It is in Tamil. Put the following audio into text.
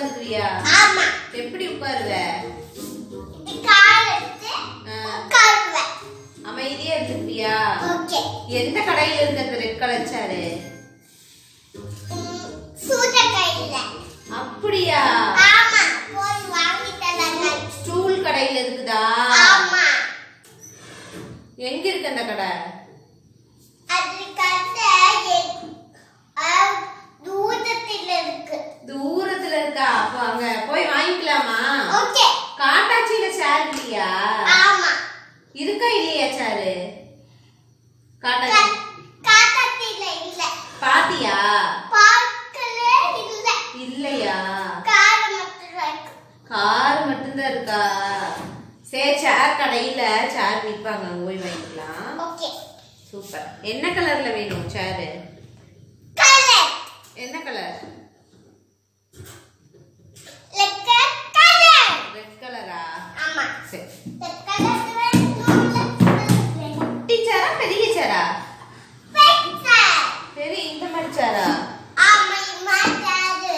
உட்காந்துருப்பியா ஆமா. எப்படி உட்காருவ? அமைதியா ஓகே. எந்த கடையில இருக்கு அந்த ரெட் கலர் சேரு அப்படியா? ஸ்டூல் கடையில இருக்குதா? ஆமா. எங்க இருக்கு அந்த கடை அது கட்ட தூரத்தில் இருக்கு தூரத்துல இருக்கா அப்ப அங்க போய் வாங்கிக்கலாமா ஓகே. காட்டாச்சியில சேர் இல்லையா? ஆமா. இருக்கா இல்லையா சேரு காட்டாச்சி. காட்டத்தில இல்ல. பாத்தியா? பார்க்கலே இல்ல. இல்லையா? கார மட்டும் இருக்கு. கார் மட்டும்தான் இருக்கா? சரி சேர் கடையில சேர் விற்பாங்க போய் வாங்கிக்கலாம். ஓகே. சூப்பர். என்ன கலர்ல வேணும் சேரு கலர் என்ன கலர் லெக்க கலர் ரெட் கலரா ஆமா சரி லெக்க கலர் குட்டி சேரா பெரிய சேரா பெட்டர் சரி இந்த மாதிரி சேரா ஆமா மாட்டாது